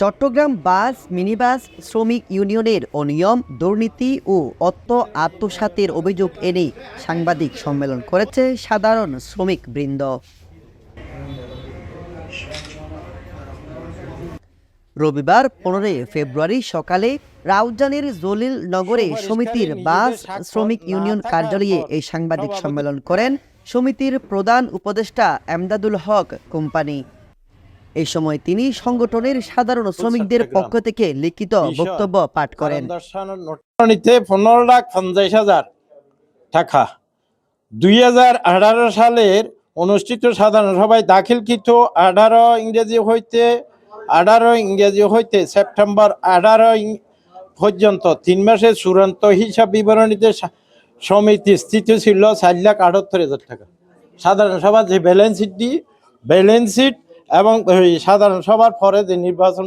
চট্টগ্রাম বাস, minibus, শ্রমিক ইউনিয়নের অনিয়ম, দুর্নীতি ও অর্থ আত্মসাতের অভিযোগ এনে সাংবাদিক সম্মেলন করেছে সাধারণ শ্রমিক বৃন্দ রবিবার পনেরোই ফেব্রুয়ারি সকালে রাউজানের জলিল নগরে সমিতির বাস, শ্রমিক ইউনিয়ন কার্যালয়ে এই সাংবাদিক সম্মেলন করেন সমিতির প্রধান উপদেষ্টা এমদাদুল হক কোম্পানি। এই সময় তিনি সংগঠনের সাধারণ শ্রমিকদের পক্ষ থেকে লিখিত বক্তব্য পাঠ করেন। পনেরো লাখ পঞ্চাশ হাজার টাকা। দুই হাজার আঠারো সালের অনুষ্ঠিত সাধারণ সভায় দাখিলকৃত আঠারো ইংরেজি হইতে আঠারো ইংরেজি হইতে সেপ্টেম্বর আঠারো পর্যন্ত তিন মাসের চূড়ান্ত হিসাব বিবরণীতে সমিতি স্থিতি ছিল চার লাখ আটাত্তর হাজার টাকা। সাধারণ সভা যে ব্যালেন্স শিটটি ব্যালেন্স শিট এবং সাধারণ সভার পরে যে নির্বাচন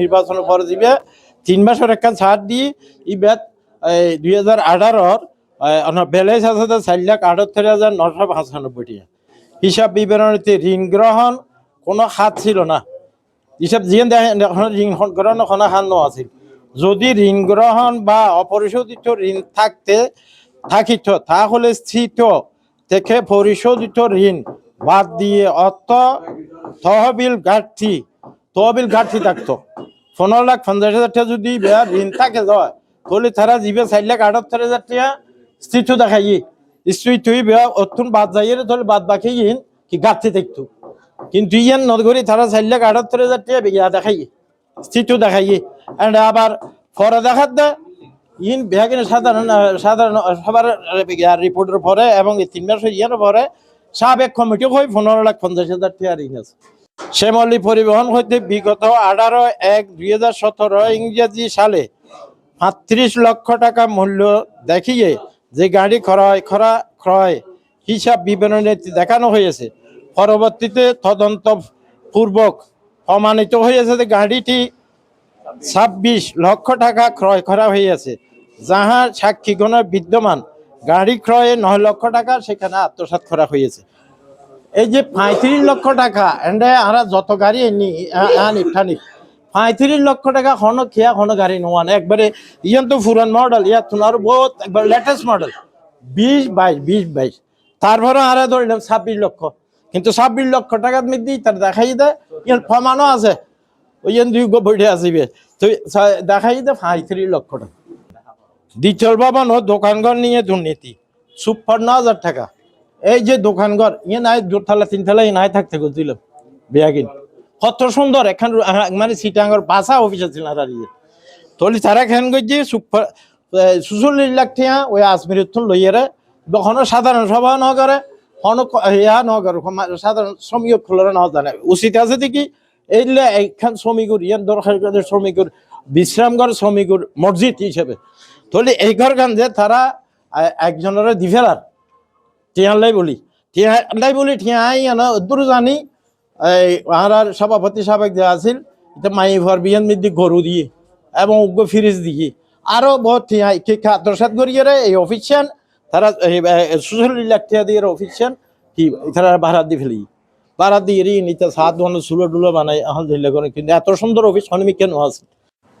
নির্বাচনের পরে দিবে, তিন মাসের একটা ছাড় দিয়ে ইবাদ দুই হাজার আঠারোর ব্যালেন্স আছে চার লাখ আটাত্তর হাজার নশো পঁচানব্বই টাকা হিসাব বিবরণীতে ঋণ গ্রহণ কোনো হাত ছিল না। হিসাব যিয়ে ঋণ গ্রহণ কোনো হাত ন আছিল যদি ঋণ গ্রহণ বা অপরিশোধিত ঋণ থাকতে, থাকিত, তাহলে স্থিত থেকে পরিশোধিত ঋণ বাদ দিয়ে অর্থ, তহবিল, ঘাটতি তহবিল, ঘাটতি থাকতো। পনেরো লাখ পঞ্চাশ হাজার টাকা যদি বেয়া ঋণ থাকে যায়, তাহলে তারা জিবে চার লাখ আটাত্তর হাজার টাকা স্থিত দেখাই স্ত্রী তুই বেয়া অত্যুন বাদ যাইয়ে তাহলে বাদ বাকি ইন কি ঘাটতি থাকতো। কিন্তু ইয়ান নদগরি তারা চার লাখ আটাত্তর হাজার টাকা বেয়া দেখাই স্থিত দেখাই এন্ড আবার পরে দেখাত দে ইন বিহাগিনে সাধারণ সাধারণ সবার রিপোর্টের পরে এবং তিন মাসের ইয়ার পরে সাবেক কমিটি হয়ে পনেরো লাখ পঞ্চাশ হাজার টাকা ঋণ আছে। শ্যামলী পরিবহন হইতে বিগত আঠারো এক দুই হাজার সতেরো ইংরেজি সালে পাঁত্রিশ লক্ষ টাকা মূল্য দেখিয়ে যে গাড়ি ক্রয় করা ক্রয় হিসাব বিবরণীতে দেখানো হয়েছে পরবর্তীতে তদন্ত পূর্বক প্রমাণিত হয়েছে যে গাড়িটি ছাব্বিশ লক্ষ টাকা ক্রয় করা হয়েছে যাহা সাক্ষীগণ বিদ্যমান গাড়ি ক্রয়ে নয় লক্ষ টাকা, সেখানে আত্মসাৎ করা হয়েছে। এই যে পঁয়ত্রিশ লক্ষ টাকা, এন্ডে আমরা যত গাড়ি এনি আনি ঠানি পঁয়ত্রিশ লক্ষ টাকা হনো খেয়া, হনো গাড়ি নোয়ান। একবারে ইয়ান তো ফুরান মডেল ইয়া তোমার বহুত, একবার লেটেস্ট মডেল। বিশ, বাইশ বিশ, বাইশ। তারপরে আরে ধরলাম ছাব্বিশ লক্ষ। কিন্তু ছাব্বিশ লক্ষ টাকার মধ্যেই তার দেখাই দেয় ইয়ার প্রমাণও আছে। ওই দুই বইটে আসিবে তো সা- দেখাই দেয় পঁয়ত্রিশ লক্ষ টাকা। দ্বিতীয় ভবন ও দোকানঘর নিয়ে দুর্নীতি। সুপান্ন হাজার টাকা। এই যে দোকানঘর ইয়ে নাই দোতলা তিনতলা ইয়ে নাই থাকতে গেছিল বেয়াগিন। কত সুন্দর, এখান মানে সিটাঙ্গর বাসা অফিস আছে না দাঁড়িয়ে তলি তারা খেন গেছি সুপার সুচল্লিশ লাখ টিয়া ওই আজমির তুন লইয়ারে কখনো সাধারণ সভা ন করে কোনো ইয়া ন করে সাধারণ শ্রমিক খোলার ন জানে উচিত আছে দেখি এইলে এইখান শ্রমিকুর, ইয়ান দরকার করে, শ্রমিকুর বিশ্রামঘর, শ্রমিকুর মসজিদ হিসেবে। তাহলে এই ঘর গান যে তারা একজনের দিফেলার টিয়ালাই বলি। টিয়ালাই বলি আনা দূর জানি, এই সভাপতি সাবেক যে আছিল এটা মাই ভর বিয়ান মিদি গরু দিয়ে, এবং উগ্র ফ্রিজ দিয়ে আরও বহুত টিয়াই, কি আত্মসাত করিয়ে এই অফিসিয়ান তারা সুশীল লাখ টিয়া দিয়ে অফিসিয়ান কি তারা ভাড়া দিয়ে ফেলি। ভাড়া দিয়ে নিতে সাত ধরনের সুলো টুলো বানাই আলহামদুলিল্লাহ করে কিন্তু এত সুন্দর অফিস হনমি কেন আছে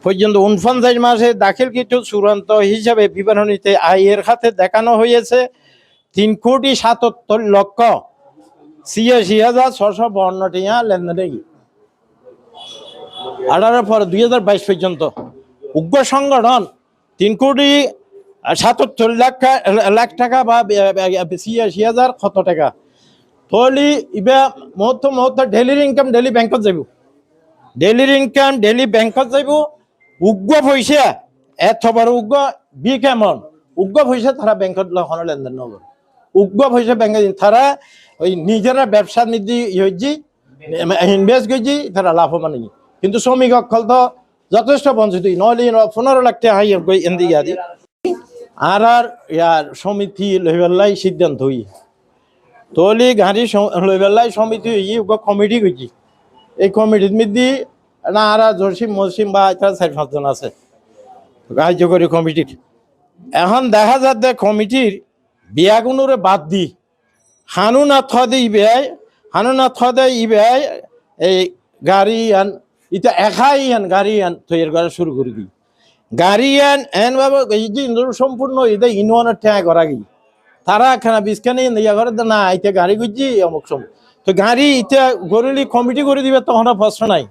পর্যন্ত উনপঞ্চাশ মাসে দাখিলকৃত চূড়ান্ত হিসাবে বিবরণীতে আয়ের খাতে দেখানো হয়েছে তিন কোটি সাতাত্তর লক্ষ ছিয়াশি হাজার ছশো বান্ন টিয়া লেনদেনে। আঠারো পর দুই হাজার বাইশ পর্যন্ত। উগ্র সংগঠন তিন কোটি সাতাত্তর লাখ লাখ টাকা বা ছিয়াশি হাজার কত টাকা? তাহলে ইবা মুহূর্ত মুহূর্ত ডেলির ইনকাম ডেলি ব্যাংকত যাব ডেলির ইনকাম ডেলি ব্যাংকত যাব উগ্র পয়সা এত বড় উগ্র বি কেমন? উগ্র পয়সা তারা ব্যাংকত লখনো লেনদেন নগর উগ্র পয়সা ব্যাংকে তারা ওই নিজেরা ব্যবসা নিদি হয়েছি ইনভেস্ট করছি তারা হই। কিন্তু শ্রমিক তো যথেষ্ট বঞ্চিত। নহলে পনেরো লাখ টাকা এন্দি আদি আর আর ইয়ার সমিতি লইবেলাই সিদ্ধান্ত হই তলি গাড়ি লইবেলাই সমিতি হই কমিটি করছি এই কমিটির মধ্যে না, আর জসিম মসিম বা তারা চার পাঁচজন আছে। কার্যকরী কমিটির। এখন দেখা যাচ্ছে কমিটির বিয়াগুনুরে বাদ দি। হানুনা থদে ইবে হানুনা থদে ইবে এই গাড়ি আন ইটা একাই আন গাড়ি আন তৈরি করা শুরু করে দিই। গাড়ি আন, এন বাবা, এই যে সম্পূর্ণ এটা ইনওয়ানের ঠেয়া করা গই তারা খানা বিস্কানে ইয়া করে না এটা গাড়ি গুজি অমুক সম তো গাড়ি ইটা গরুলি কমিটি করে দিবে, তখন প্রশ্ন নাই।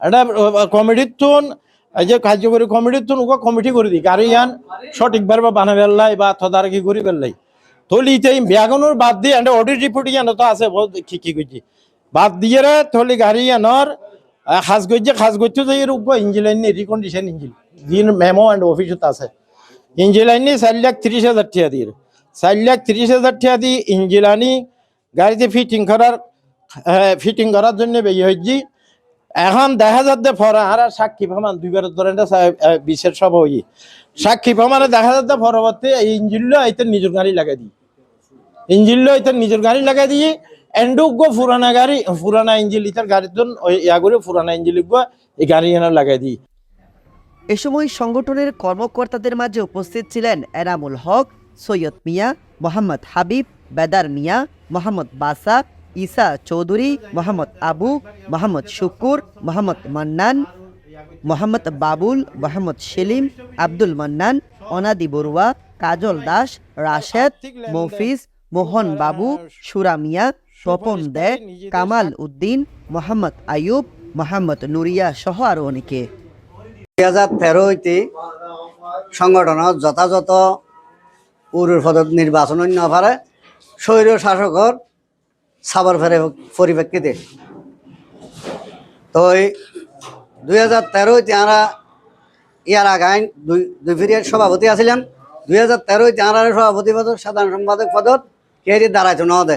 এটা কমিটির তুন এই যে কার্যকরী কমিটির তুন ওকে কমিটি করে দিই গাড়ি আন সঠিকভাবে বানা বেল্লাই বা তদারকি করে বেল্লাই থলি ইতে ব্যাগনুর বাদ দিয়ে এটা অডিট রিপোর্ট ইয়ান তো আছে বহুত কি কি করছি বাদ দিয়ে রে থলি গাড়ি আনর সাজ গজ্জে সাজ গজ্জে যে এর উপর ইঞ্জিন লাইন রিকন্ডিশন ইঞ্জিন যিন মেমো অ্যান্ড অফিসত আছে। ইঞ্জিন লাইন চার লাখ ত্রিশ হাজার টাকা দিয়ে চার লাখ ত্রিশ হাজার টাকা দিয়ে ইঞ্জিন আনি গাড়িতে ফিটিং করার ফিটিং করার জন্য বেরিয়ে হয়েছি এখন দেখা যাচ্ছে ফরা আর সাক্ষী প্রমাণ দুইবার ধরে এটা সা- বিশ্বের সব হই। সাক্ষী প্রমাণে দেখা যাচ্ছে পরবর্তী এই ইঞ্জিনলো আইতে নিজের গাড়ি লাগাই দিই। ইঞ্জিনলো আইতে নিজের গাড়ি লাগাই দিয়ে এন্ডুগো পুরানা গাড়ি, পুরানা ইঞ্জিন ইতার গাড়ির জন্য ইয়া করে পুরানা ইঞ্জিন লিখব, এই গাড়ি এনে লাগাই দিই। এ সময় সংগঠনের কর্মকর্তাদের মাঝে উপস্থিত ছিলেন এনামুল হক, সৈয়দ মিয়া, মোহাম্মদ হাবিব, বেদার মিয়া, মোহাম্মদ বাসা ঈসা চৌধুরী, মোহাম্মদ আবু, মোহাম্মদ শুকুর, মোহাম্মদ মান্নান, মোহাম্মদ বাবুল, মোহাম্মদ সেলিম, আব্দুল মান্নান, অনাদি বড়ুয়া, কাজল দাস, রাশেদ, মফিজ, মোহন বাবু, সুরা মিয়া স্বপন দে, কামাল উদ্দিন, মোহাম্মদ আয়ুব মোহাম্মদ নুরিয়া সহ আরও অনেকে। দুই হাজার তেরো হইতে সংগঠনত যথাযথ পদত নির্বাচন নপারে স্বৈর শাসকর সাবর পরিপ্রেক্ষিতে তো এই দুই হাজার তেরো হইতে আমরা ইয়ার আগাইন দুই দুই সভাপতি আছিলাম দুই হাজার তেরো হইতে আমরা সভাপতি পদক সাধারণ সম্পাদক পদত, কে দাঁড়াইতো ন দে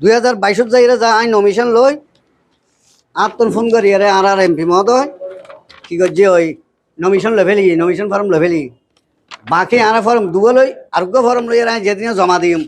দুই হাজার বাইশত যাইরে যা আইন নমিশন লই আত্মন ফোন করি আরে আর এমপি মহোদয়। কি করছে ওই নমিশন লেভেলি, নমিশন ফর্ম লেভেলি। বাকি আনা ফর্ম দুগো লই আরোগ্য ফর্ম লই আর যেদিন জমা দিম